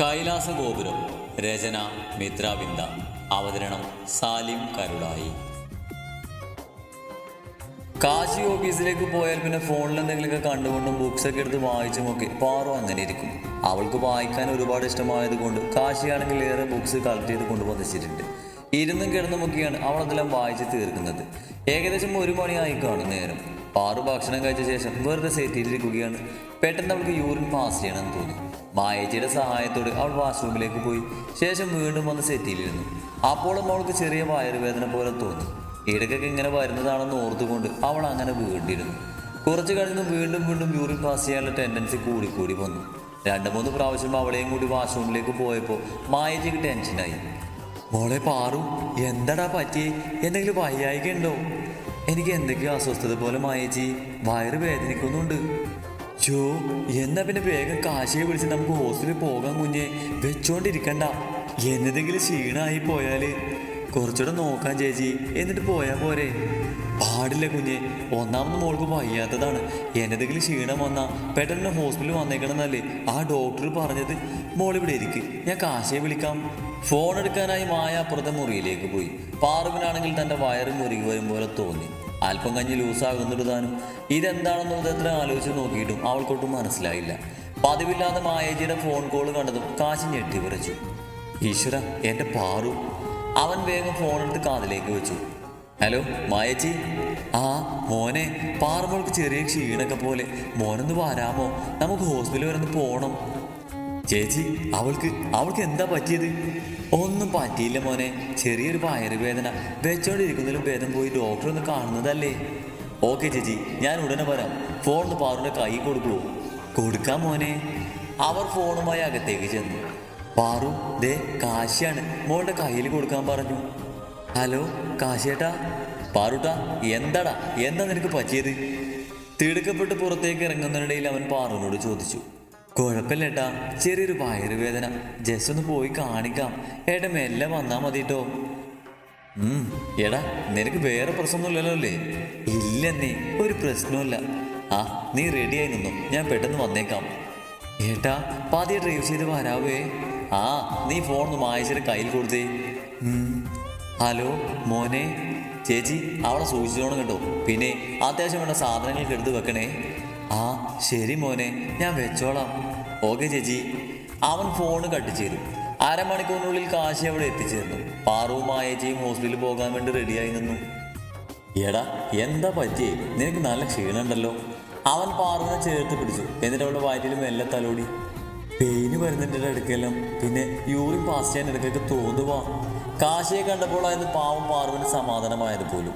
കൈലാസ ഗോപുരം രചന മിത്രാബിന്ദ അവതരണം സാലിം കരുളായി കാശി ഓഫീസിലേക്ക് പോയാൽ പിന്നെ ഫോണിൽ എന്തെങ്കിലുമൊക്കെ കണ്ടുകൊണ്ടും ബുക്സ് ഒക്കെ എടുത്ത് വായിച്ചുമൊക്കെ പാറു അങ്ങനെ ഇരിക്കും. അവൾക്ക് വായിക്കാൻ ഒരുപാട് ഇഷ്ടമായത് കൊണ്ട് കാശിയാണെങ്കിൽ ഏറെ ബുക്സ് കളക്ട് ചെയ്ത് കൊണ്ടുവന്നിച്ചിട്ടുണ്ട് ഇരുന്നും കിടന്നുമൊക്കെയാണ് അവൾ അതെല്ലാം വായിച്ച് തീർക്കുന്നത്. ഏകദേശം ഒരു മണിയായി കാണും നേരം. പാറു ഭക്ഷണം കഴിച്ച ശേഷം വെറുതെ സേറ്റിയിലിരിക്കുകയാണ് പെട്ടെന്ന് അവൾക്ക് യൂറിൻ പാസ് ചെയ്യണമെന്ന് തോന്നി. മായേച്ചിയുടെ സഹായത്തോടെ അവൾ വാഷ്റൂമിലേക്ക് പോയി. ശേഷം വീണ്ടും വന്ന് സെറ്റിയിലിരുന്നു. അപ്പോഴും അവൾക്ക് ചെറിയ വയറുവേദന പോലെ തോന്നി. ഇടയ്ക്കൊക്കെ ഇങ്ങനെ വരുന്നതാണെന്ന് ഓർത്തുകൊണ്ട് അവൾ അങ്ങനെ വീണ്ടിരുന്നു കുറച്ച് കഴിഞ്ഞ് വീണ്ടും വീണ്ടും യൂറിൻ പാസ് ചെയ്യാനുള്ള ടെൻഡൻസി കൂടിക്കൂടി വന്നു. രണ്ട് മൂന്ന് പ്രാവശ്യം അവളെയും കൂടി വാഷ്റൂമിലേക്ക് പോയപ്പോൾ മായച്ചിക്ക് ടെൻഷനായി മോളെ പാറു എന്താടാ പറ്റിയേ? എന്തെങ്കിലും വയ്യായിക ഉണ്ടോ എനിക്ക് എന്തൊക്കെയോ അസ്വസ്ഥത പോലെ മായേച്ചി. വയറ് വേദനിക്കുന്നുണ്ട് ചോ എന്നാ പിന്നെ വേഗം കാശിയെ വിളിച്ച് നമുക്ക് ഹോസ്റ്റലിൽ പോകാൻ കുഞ്ഞെ. വെച്ചോണ്ടിരിക്കണ്ട. എന്നതെങ്കിലും ക്ഷീണമായി പോയാൽ. കുറച്ചുകൂടെ നോക്കാൻ ചേച്ചി. എന്നിട്ട് പോയാൽ പോരെ. പാടില്ല കുഞ്ഞെ. ഒന്നാമത് മോൾക്ക് വയ്യാത്തതാണ്. എന്നതെങ്കിലും ക്ഷീണം വന്നാൽ പെട്ടെന്ന് ഹോസ്പിറ്റലിൽ വന്നേക്കണമെന്നല്ലേ ആ ഡോക്ടർ പറഞ്ഞത്. മോളിവിടെ ഇരിക്ക്. ഞാൻ കാശയെ വിളിക്കാം. ഫോൺ എടുക്കാനായി മായ അപ്പുറത്തെ മുറിയിലേക്ക് പോയി. പാറുവിനാണെങ്കിൽ തന്റെ വയറ് മുറുകി വരും പോലെ തോന്നി. അല്പം കഞ്ഞി ലൂസാകുന്നിട്ട് താനും. ഇതെന്താണെന്നുള്ളത് എത്ര ആലോചിച്ച് നോക്കിയിട്ടും അവൾക്കൊട്ടും മനസ്സിലായില്ല. പതിവില്ലാതെ മായേജിയുടെ ഫോൺ കോൾ കണ്ടതും കാശി ഞെട്ടി വിറച്ചു. ഈശ്വര എന്റെ പാറു. അവൻ വേഗം ഫോൺ എടുത്ത് കാതിലേക്ക് വെച്ചു. ഹലോ മായേച്ചി? ആ മോനെ പാറുമ്പോൾക്ക് ചെറിയ ക്ഷീണൊക്കെ പോലെ. മോനൊന്ന് വരാമോ? നമുക്ക് ഹോസ്പിറ്റലിൽ വരെ ഒന്ന് പോകണം ചേച്ചി അവൾക്ക് അവൾക്ക് എന്താ പറ്റിയത്? ഒന്നും പറ്റിയില്ല മോനെ. ചെറിയൊരു വയറുവേദന വെച്ചോണ്ടിരിക്കുന്നതിലും ഭേദം പോയി ഡോക്ടറെ ഒന്ന് കാണുന്നതല്ലേ. ഓക്കെ ചേച്ചി ഞാൻ ഉടനെ വരാം. ഫോൺ പാറുവിന്റെ കൈ കൊടുക്കുമോ കൊടുക്കാം മോനെ. അവർ ഫോണുമായി അകത്തേക്ക് ചെന്നു. പാറു ദേ കാശിയാണ്. മോളുടെ കയ്യിൽ കൊടുക്കാൻ പറഞ്ഞു. ഹലോ കാശിയേട്ടാ. പാറുട്ടാ എന്താടാ? എന്താ നിനക്ക് പറ്റിയത്? തിടുക്കപ്പെട്ട് പുറത്തേക്ക് ഇറങ്ങുന്നതിനിടയിൽ അവൻ പാറുവിനോട് ചോദിച്ചു. കുഴപ്പമില്ലേട്ടാ. ചെറിയൊരു വയറുവേദന ജസ്റ്റ് ഒന്ന് പോയി കാണിക്കാം. ഏട്ടൻ മെല്ലെ വന്നാ മതി കേട്ടോ എടാ നിനക്ക് വേറെ പ്രശ്നമൊന്നുമില്ലല്ലോ അല്ലേ? നീ ഒരു പ്രശ്നമില്ല ആ നീ റെഡിയായി നിന്നു. ഞാൻ പെട്ടെന്ന് വന്നേക്കാം. ഏട്ടാ പാതി ഡ്രൈവ് ചെയ്ത് വരാവേ. ആ നീ ഫോൺ ഒന്ന് മായച്ചിട്ട് കയ്യിൽ കൊടുത്തേ. ഹലോ മോനെ. ചേച്ചി അവളെ സൂക്ഷിച്ചോണം കേട്ടോ പിന്നെ അത്യാവശ്യം വേണ്ട സാധനങ്ങൾക്ക് എടുത്ത് വെക്കണേ. ആ ശരി മോനെ ഞാൻ വെച്ചോളാം. ഓക്കെ ചേച്ചി. അവൻ ഫോണ് കട്ട് ചെയ്തു. അരമണിക്കൂറിനുള്ളിൽ കാശി അവിടെ എത്തിച്ചേർന്നു. പാറുവും മായേച്ചിയും ഹോസ്പിറ്റലിൽ പോകാൻ വേണ്ടി റെഡിയായി നിന്നു. എടാ എന്താ പറ്റിയേ? നിനക്ക് നല്ല ക്ഷീണമുണ്ടല്ലോ. അവൻ പാറുവിനെ ചേർത്ത് പിടിച്ചു. എന്നിട്ട് അവളുടെ വയറ്റിലും മെല്ലെ തലോടി. പെയിന് വരുന്നതിന്റെ അടുക്കെല്ലാം പിന്നെ യൂറിൻ പാസ് ചെയ്യാൻ ഇടയ്ക്കൊക്കെ തോന്നുവാ കാശിയെ കണ്ടപ്പോൾ ആയത് പാവം പാറുവിന് സമാധാനമായത് പോലും.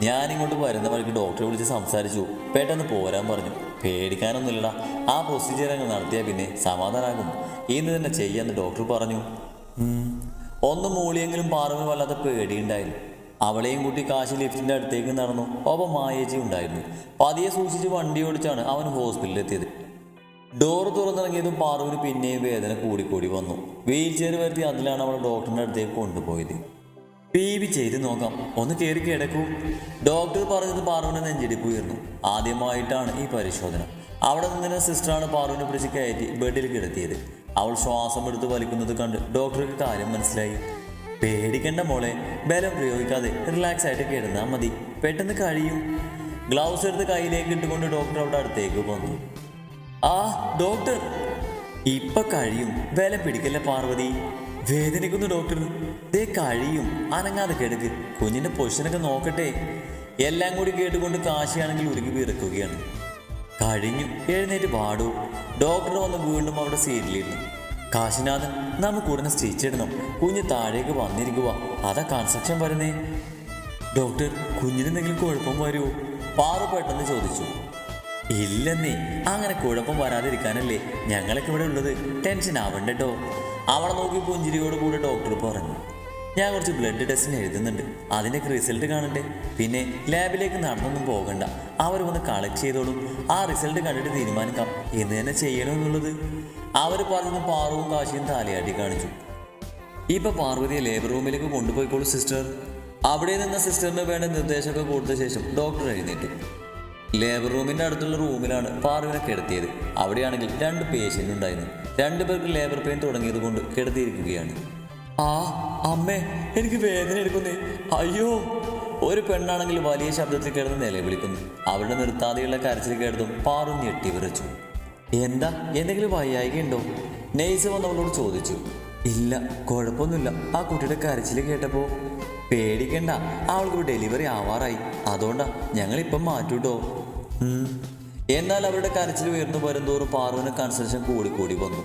ഞാനിങ്ങോട്ട് വരുന്ന വഴിക്ക് ഡോക്ടറെ വിളിച്ച് സംസാരിച്ചു. പെട്ടെന്ന് പോരാൻ പറഞ്ഞു. പേടിക്കാനൊന്നുമില്ലടാ. ആ പ്രൊസീജിയർ അങ്ങ് നടത്തിയാൽ പിന്നെ സമാധാനാകും. ഇന്ന് തന്നെ ചെയ്യാന്ന് ഡോക്ടർ പറഞ്ഞു. ഒന്ന് മൂളിയെങ്കിലും പാറുമ്പോൾ വല്ലാത്ത പേടിയുണ്ടായിരുന്നു. അവളെയും കൂട്ടി കാശി ലിഫ്റ്റിന്റെ അടുത്തേക്ക് നടന്നു. ഒപ്പം മായേച്ചി ഉണ്ടായിരുന്നു. പതിയെ സൂക്ഷിച്ച് വണ്ടി ഓടിച്ചാണ് അവൻ ഹോസ്പിറ്റലിൽ എത്തിയത് ഡോർ തുറന്നിറങ്ങിയതും പാറുവിന് പിന്നെയും വേദന കൂടിക്കൂടി വന്നു. വീൽ ചെയർ വരുത്തി അതിലാണ് അവൾ ഡോക്ടറിന്റെ അടുത്തേക്ക് കൊണ്ടുപോയത്. വി ചെയ്ത് നോക്കാം. ഒന്ന് കയറി കിടക്കൂ. ഡോക്ടർ പറഞ്ഞത് പാറുവിന്റെ നെഞ്ചിടിപ്പ് ഉയർന്നു. ആദ്യമായിട്ടാണ് ഈ പരിശോധന. അവിടെ നിന്നിരുന്ന സിസ്റ്ററാണ് പാറുവിനെ പിടിച്ച് കയറ്റി ബെഡിൽ കിടത്തിയത്. അവൾ ശ്വാസം എടുത്ത് വലിക്കുന്നത് കണ്ട് ഡോക്ടർക്ക് കാര്യം മനസ്സിലായി. പേടിക്കേണ്ട മോളെ ബലം പ്രയോഗിക്കാതെ റിലാക്സ് ആയിട്ട് കിടന്നാൽ മതി. പെട്ടെന്ന് കഴിയും. ഗ്ലൗസ് എടുത്ത് കയ്യിലേക്ക് ഇട്ടുകൊണ്ട് ഡോക്ടർ അവിടെ അടുത്തേക്ക് വന്നു. ആ ഡോക്ടർ. ഇപ്പൊ കഴിയും. വില പിടിക്കല്ലേ പാർവതി? വേദനിക്കുന്നു ഡോക്ടർ ദേ കഴിയും. അനങ്ങാതെ കിടക്ക്. കുഞ്ഞിന്റെ പൊസിഷനൊക്കെ നോക്കട്ടെ. എല്ലാം കൂടി കേട്ടുകൊണ്ട് കാശിയാണെങ്കിൽ ഒരുങ്ങി വിറക്കുകയാണ്. കഴിഞ്ഞു എഴുന്നേറ്റ് പാടൂ ഡോക്ടർ വന്ന് വീണ്ടും അവിടെ സീരിലിരുന്നു കാശിനാഥൻ നമുക്ക് ഉടനെ സ്റ്റിച്ചിടണം കുഞ്ഞ് താഴേക്ക് വന്നിരിക്കുക അതാ കൺസ്ട്രക്ഷൻ വരുന്നേ. ഡോക്ടർ കുഞ്ഞിനെന്തെങ്കിലും കുഴപ്പം വരുമോ? പാറു പെട്ടെന്ന് ചോദിച്ചു. ഇല്ലെന്നേ അങ്ങനെ കുഴപ്പം വരാതിരിക്കാനല്ലേ ഞങ്ങളൊക്കെ ഇവിടെ ഉള്ളത്. ടെൻഷൻ ആവണ്ടോ അവളെ നോക്കി പുഞ്ചിരിയോട് കൂടി ഡോക്ടർ പറഞ്ഞു. ഞാൻ കുറച്ച് ബ്ലഡ് ടെസ്റ്റിന് എഴുതുന്നുണ്ട്. അതിന്റെയൊക്കെ റിസൾട്ട് കാണണ്ടേ പിന്നെ ലാബിലേക്ക് നടന്നൊന്നും പോകണ്ട. അവർ വന്ന് കളക്ട് ചെയ്തോളും. ആ റിസൾട്ട് കണ്ടിട്ട് തീരുമാനിക്കാം. എന്ന് തന്നെ ചെയ്യണമെന്നുള്ളത് അവർ പറഞ്ഞു പാറവും കാശിയും താലയാട്ടി കാണിച്ചു. ഇപ്പൊ പാർവതിയെ ലേബർ റൂമിലേക്ക് കൊണ്ടുപോയിക്കോളൂ സിസ്റ്റർ അവിടെ നിന്ന സിസ്റ്ററിന് വേണ്ട നിർദ്ദേശമൊക്കെ കൊടുത്ത ശേഷം ഡോക്ടർ എഴുന്നേറ്റു. ലേബർ റൂമിന്റെ അടുത്തുള്ള റൂമിലാണ് പാർവിനെ കിടത്തിയത്. അവിടെയാണെങ്കിൽ രണ്ട് പേഷ്യന്റ് ഉണ്ടായിരുന്നു. രണ്ടുപേർക്ക് ലേബർ പെയിൻ തുടങ്ങിയത് കൊണ്ട് കിടത്തിയിരിക്കുകയാണ്. ആ അമ്മേ എനിക്ക് വേദന എടുക്കുന്നേ. അയ്യോ. ഒരു പെണ്ണാണെങ്കിൽ വലിയ ശബ്ദത്തിൽ കിടന്ന് നിലവിളിക്കുന്നു. അവളുടെ നിർത്താതെയുള്ള കരച്ചിൽ കേട്ടതും പാറു ഞെട്ടി വിറച്ചു. എന്താ? എന്തെങ്കിലും വയ്യായികയുണ്ടോ നെയ്സ് വന്ന് അവളോട് ചോദിച്ചു. ഇല്ല കുഴപ്പമൊന്നുമില്ല. ആ കുട്ടിയുടെ കരച്ചിൽ കേട്ടപ്പോൾ പേടിക്കണ്ട. അവൾക്ക് ഡെലിവറി ആവാറായി. അതുകൊണ്ടാ ഞങ്ങളിപ്പം മാറ്റൂട്ടോ. എന്നാൽ അവരുടെ കരച്ചിൽ ഉയർന്നു വരുന്തോറും പാറുവിന് കൺസൾഷൻ കൂടി കൂടി വന്നു.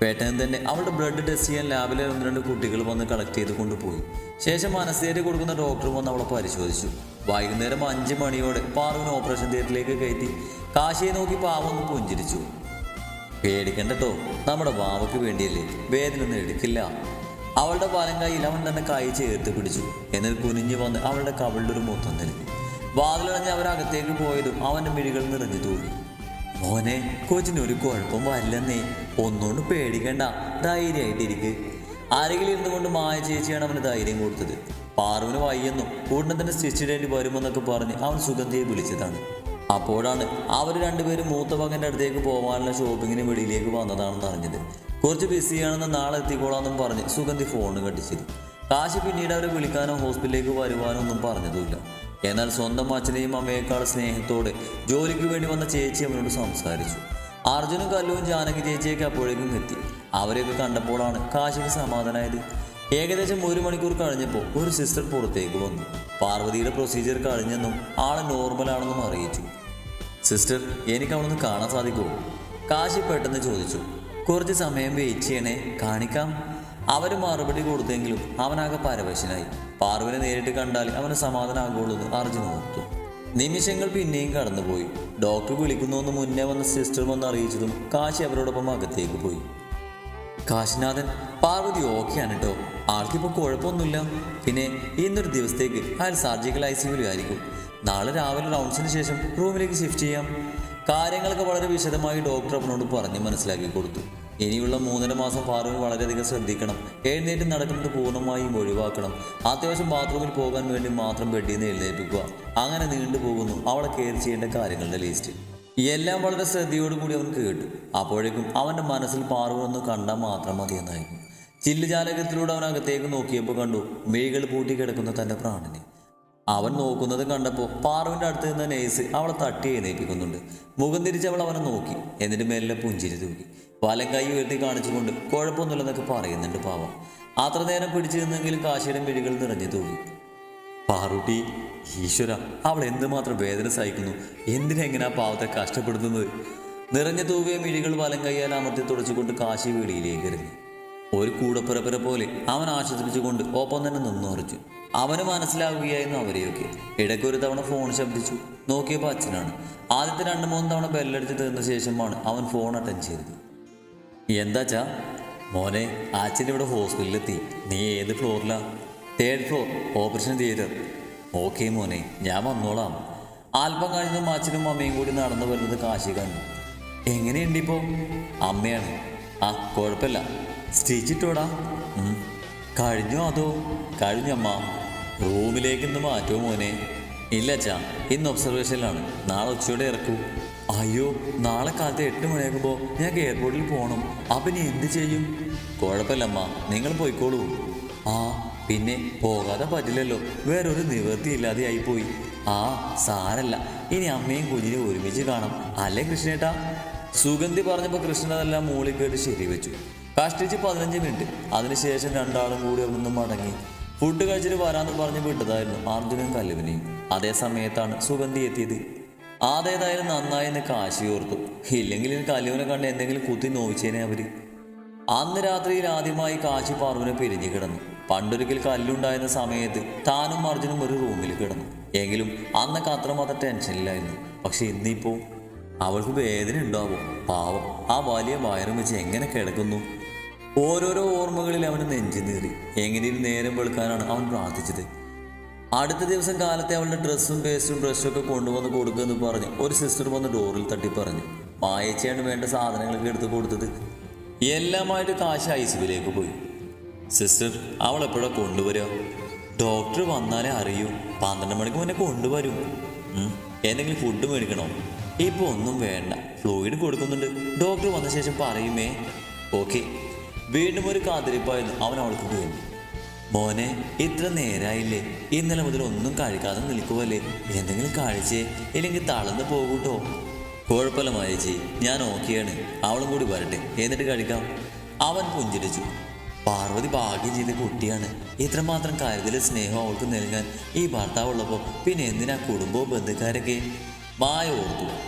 പെട്ടെന്ന് തന്നെ അവളുടെ ബ്ലഡ് ടെസ്റ്റ് ചെയ്യാൻ ലാബിലെ ഒന്ന് രണ്ട് കുട്ടികൾ വന്ന് കളക്ട് ചെയ്ത് കൊണ്ടുപോയി. ശേഷം മനസ്സേരി കൊടുക്കുന്ന ഡോക്ടർ വന്ന് അവളെ പരിശോധിച്ചു. വൈകുന്നേരം അഞ്ച് മണിയോടെ പാറുവിന് ഓപ്പറേഷൻ തിയേറ്ററിലേക്ക് കയറ്റി കാശിയെ നോക്കി പാവൊന്ന് പുഞ്ചിരിച്ചു. പേടിക്കണ്ടട്ടോ നമ്മുടെ വാവയ്ക്ക് വേണ്ടിയല്ലേ വേദനൊന്നും എടുക്കില്ല. അവളുടെ വലം കൈയിൽ അവൻ തന്നെ കൈ ചേർത്ത് പിടിച്ചു. എന്നിട്ട് കുനിഞ്ഞു വന്ന് അവളുടെ കവളുടെ ഒരു മൊത്തം നൽകി വാതിലടഞ്ഞ് അവരകത്തേക്ക് പോയതും അവന്റെ മിഴികൾ നിറഞ്ഞു തോന്നി മോനെ കൊച്ചിന് ഒരു കുഴപ്പം വരില്ലെന്നേ. ഒന്നുകൊണ്ട് പേടിക്കണ്ട. ധൈര്യമായിട്ടിരിക്ക്. അരകിൽ ഇരുന്നു കൊണ്ട് മായ ചേച്ചിയാണ് അവന് ധൈര്യം കൊടുത്തത്. പാറുവിന് വയ്യെന്നും ഉടനെ തന്നെ സ്റ്റിച്ച് ഇടേണ്ടി വരുമെന്നൊക്കെ പറഞ്ഞ് അവൻ സുഗന്ധിയെ വിളിച്ചതാണ് അപ്പോഴാണ് അവർ രണ്ടുപേരും മൂത്ത മകന്റെ അടുത്തേക്ക് പോകാനുള്ള ഷോപ്പിങ്ങിന് വെളിയിലേക്ക് വന്നതാണെന്ന് അറിഞ്ഞത്. കുറച്ച് ബിസിയാണെന്ന് നാളെ എത്തിക്കോളാമെന്നും പറഞ്ഞ് സുഗന്ധി ഫോണ് കട്ടിച്ചിരുന്നു കാശി പിന്നീട് അവരെ വിളിക്കാനോ ഹോസ്പിറ്റലിലേക്ക് വരുവാനോ ഒന്നും പറഞ്ഞതുമില്ല. എന്നാൽ സ്വന്തം അച്ഛനെയും അമ്മയേക്കാൾ സ്നേഹത്തോടെ ജോലിക്ക് വേണ്ടി വന്ന ചേച്ചി അവനോട് സംസാരിച്ചു. അർജുനും കല്ലുവും ജാനകി ചേച്ചിയൊക്കെ അപ്പോഴേക്കും എത്തി. അവരെയൊക്കെ കണ്ടപ്പോഴാണ് കാശിക്ക് സമാധാനമായത് ഏകദേശം ഒരു മണിക്കൂർ കഴിഞ്ഞപ്പോൾ ഒരു സിസ്റ്റർ പുറത്തേക്ക് വന്നു. പാർവതിയുടെ പ്രൊസീജിയർ കഴിഞ്ഞെന്നും ആൾ നോർമലാണെന്നും അറിയിച്ചു. സിസ്റ്റർ എനിക്ക് അവളൊന്ന് കാണാൻ സാധിക്കുമോ? കാശി പെട്ടെന്ന് ചോദിച്ചു. കുറച്ച് സമയം വെയിറ്റ് ചെയ്യണേ. കാണിക്കാം. അവർ മറുപടി കൊടുത്തെങ്കിലും അവനാകെ പരവശനായി. പാർവിനെ നേരിട്ട് കണ്ടാൽ അവന് സമാധാനമാകുള്ളൂ എന്ന് അർജുൻ ഓർത്തു. നിമിഷങ്ങൾ പിന്നെയും കടന്നുപോയി. ഡോക്ടർ വിളിക്കുന്നുവെന്ന് മുന്നേ വന്ന സിസ്റ്റർ വന്ന് അറിയിച്ചതും കാശി അവരോടൊപ്പം അകത്തേക്ക് പോയി. കാശിനാഥൻ പാർവതി ഓക്കെയാണ് കേട്ടോ ആൾക്കിപ്പോൾ കുഴപ്പമൊന്നുമില്ല. പിന്നെ ഇന്നൊരു ദിവസത്തേക്ക് അയാൾ സർജിക്കൽ ഐ ആയിരിക്കും. നാളെ രാവിലെ റൗണ്ട്സിന് ശേഷം റൂമിലേക്ക് ഷിഫ്റ്റ് ചെയ്യാം. കാര്യങ്ങളൊക്കെ വളരെ വിശദമായി ഡോക്ടർ അവനോട് പറഞ്ഞ് മനസ്സിലാക്കി കൊടുത്തു. ഇനിയുള്ള മൂന്നര മാസം ഫാറൂഖ് വളരെയധികം ശ്രദ്ധിക്കണം. എഴുന്നേറ്റ് നടക്കുന്നത് പൂർണമായും ഒഴിവാക്കണം. അത്യാവശ്യം ബാത്റൂമിൽ പോകാൻ വേണ്ടി മാത്രം ബെഡിൽ നിന്ന് എഴുന്നേൽപ്പിക്കുക. അങ്ങനെ നീണ്ടുപോകുന്നു അവളെ കെയർ ചെയ്യേണ്ട കാര്യങ്ങളുടെ ലിസ്റ്റ് എല്ലാം വളരെ ശ്രദ്ധയോടുകൂടി അവൻ കേട്ടു. അപ്പോഴേക്കും അവന്റെ മനസ്സിൽ പാർവൊന്ന് കണ്ടാൽ മാത്രം മതിയെന്നായിരുന്നു. ചില്ലുജാലകത്തിലൂടെ അവൻ അകത്തേക്ക് നോക്കിയപ്പോൾ കണ്ടു മിഴികൾ പൂട്ടി കിടക്കുന്ന തന്റെ പ്രാണനെ. അവൻ നോക്കുന്നത് കണ്ടപ്പോൾ പാറുവിന്റെ അടുത്ത് നിന്ന നേഴ്സ് അവളെ തട്ടി എഴുന്നേൽപ്പിക്കുന്നുണ്ട്. മുഖം തിരിച്ച് അവൾ അവനെ നോക്കി. എന്നിട്ട് മെല്ലെ പുഞ്ചിരി തൂക്കി. വലം കൈ ഉയർത്തി കാണിച്ചുകൊണ്ട് കുഴപ്പമൊന്നുമില്ലെന്നൊക്കെ പറയുന്നുണ്ട് പാവം. അത്ര നേരം പിടിച്ചു നിന്നെങ്കിലും കാശിയുടെ മിഴികൾ നിറഞ്ഞു തൂക്കി പാറൂട്ടി ഈശ്വര അവൾ എന്തുമാത്രം വേദന സഹിക്കുന്നു? എന്തിനെങ്ങനെ പാവത്തെ കഷ്ടപ്പെടുത്തുന്നത്? നിറഞ്ഞു തൂവിയ മിഴികൾ വലം കൈയാൽ അമർത്തി തുടച്ചുകൊണ്ട് കാശി വീടിയിലേക്ക് ഇറങ്ങി ഒരു കൂടപ്പിറപ്പിറ പോലെ അവൻ ആശ്വസിപ്പിച്ചുകൊണ്ട് ഒപ്പം തന്നെ നിന്നുറച്ചു അവന് മനസ്സിലാവുകയായിരുന്നു അവരെയൊക്കെ. ഇടയ്ക്കൊരു തവണ ഫോൺ ശബ്ദിച്ചു. നോക്കിയപ്പോൾ അച്ഛനാണ്. ആദ്യത്തെ രണ്ട് മൂന്ന് തവണ ബെല്ലടിച്ച് തീർന്ന ശേഷമാണ് അവൻ ഫോൺ അറ്റൻഡ് ചെയ്തത്. എന്താച്ചാ മോനെ അച്ഛൻ ഇവിടെ ഹോസ്പിറ്റലിലെത്തി നീ ഏത് ഫ്ലോറിലാ third floor operation theatre okay മോനെ ഞാൻ വന്നോളാം. അല്പം കഴിഞ്ഞും അച്ഛനും അമ്മയും കൂടി നടന്നു വരുന്നത് കാശി കണ്ടു. എങ്ങനെയുണ്ട് ഇപ്പോൾ അമ്മയാണ്. ആ കുഴപ്പമില്ല. സ്റ്റിച്ച് ഇട്ടോടാ. ഉം. കഴിഞ്ഞോ അതോ കഴിഞ്ഞമ്മ? റൂമിലേക്ക് മാറ്റുമോ മോനെ. ഇല്ല അച്ഛാ ഇന്ന് ഒബ്സർവേഷനിലാണ് നാളെ ഉച്ചയോടെ ഇറക്കൂ. അയ്യോ നാളെ കാലത്ത് എട്ട് മണിയാകുമ്പോൾ ഞാൻ എയർപോർട്ടിൽ പോകണം അപ്പം നീ എന്ത് ചെയ്യും? കുഴപ്പമില്ലമ്മ നിങ്ങൾ പോയിക്കോളൂ. ആ പിന്നെ പോകാതെ പറ്റില്ലല്ലോ. വേറൊരു നിവൃത്തി ഇല്ലാതെയായി പോയി ആ സാരല്ല. ഇനി അമ്മയും കുഞ്ഞിനെ ഒരുമിച്ച് കാണാം. അല്ലേ കൃഷ്ണേട്ടാ? സുഗന്ധി പറഞ്ഞപ്പോൾ കൃഷ്ണൻ അതെല്ലാം മൂളി കേട്ട് ശരിവെച്ചു. കഷ്ടിച്ച് പതിനഞ്ച് മിനിറ്റ്. അതിനുശേഷം രണ്ടാളും കൂടി അവിടെ മടങ്ങി. ഫുഡ് കഴിച്ചിട്ട് വരാമെന്ന് പറഞ്ഞ് വിട്ടതായിരുന്നു അർജുനും കല്ലുവിനെയും. അതേ സമയത്താണ് സുഗന്ധി എത്തിയത്. ആദ്യതായാലും നന്നായി എന്ന് കാശി ഓർത്തു. ഇല്ലെങ്കിൽ കല്ലുവിനെ കണ്ട് എന്തെങ്കിലും കുത്തി നോവിച്ചേനെ അവർ. അന്ന് രാത്രിയിൽ ആദ്യമായി കാശി പാർവിനെ പിരിഞ്ഞു കിടന്നു. പണ്ടൊരിക്കൽ കല്ലുണ്ടായിരുന്ന സമയത്ത് താനും അർജുനും ഒരു റൂമിൽ കിടന്നു. എങ്കിലും അന്നൊക്കെ അത്രമാത്രം ടെൻഷനിലായിരുന്നു പക്ഷെ ഇന്നിപ്പോ അവൾക്ക് വേദന ഉണ്ടാവും. പാവം. ആ വലിയ വയറും വെച്ച് എങ്ങനെ കിടക്കുന്നു? ഓരോരോ ഓർമ്മകളിൽ അവന് നെഞ്ചു നീറി. എങ്ങനെയും നേരം വെളുക്കാനാണ് അവൻ പ്രാർത്ഥിച്ചത്. അടുത്ത ദിവസം കാലത്തെ അവളുടെ ഡ്രസ്സും പേസ്റ്റും ബ്രഷും ഒക്കെ കൊണ്ടുവന്ന് കൊടുക്കുമെന്ന് പറഞ്ഞ് ഒരു സിസ്റ്റർ വന്ന് ഡോറിൽ തട്ടി പറഞ്ഞു മായച്ചയാണ് വേണ്ട സാധനങ്ങളൊക്കെ എടുത്ത് കൊടുത്തത്. എല്ലാമായിട്ട് കാശ് ഐസിബിലേക്ക് പോയി. സിസ്റ്റർ അവൾ എപ്പോഴാണ് കൊണ്ടുവരിക? ഡോക്ടർ വന്നാലേ അറിയൂ. പന്ത്രണ്ട് മണിക്ക് മുന്നേ കൊണ്ടുവരും. എന്തെങ്കിലും ഫുഡ് മേടിക്കണോ? ഇപ്പോൾ ഒന്നും വേണ്ട. ഫ്ലൂയിഡ് കൊടുക്കുന്നുണ്ട്. ഡോക്ടർ വന്ന ശേഷം പറയുമേ ഓക്കെ. വീണ്ടും ഒരു കാത്തിരിപ്പായിരുന്നു അവൻ അവൾക്ക് വേണ്ടി. മോനെ ഇത്ര നേരായില്ലേ? ഇന്നലെ മുതൽ ഒന്നും കഴിക്കാതെ നിൽക്കുമല്ലേ എന്തെങ്കിലും കഴിച്ചേ ഇല്ലെങ്കിൽ തളർന്ന് പോകൂട്ടോ. കുഴപ്പമില്ല മായേച്ചി ഞാൻ ഓക്കെയാണ്. അവളും കൂടി വരട്ടെ. എന്നിട്ട് കഴിക്കാം. അവൻ പുഞ്ചിരിച്ചു. പാർവതി ഭാഗ്യം ചെയ്ത കുട്ടിയാണ്. ഇത്രമാത്രം കാര്യത്തിൽ സ്നേഹം അവൾക്ക് നൽകാൻ ഈ ഭർത്താവ് ഉള്ളപ്പോൾ പിന്നെ എന്തിനാ കുടുംബവും ബന്ധുക്കാരൊക്കെ? മായ ഓർത്തു.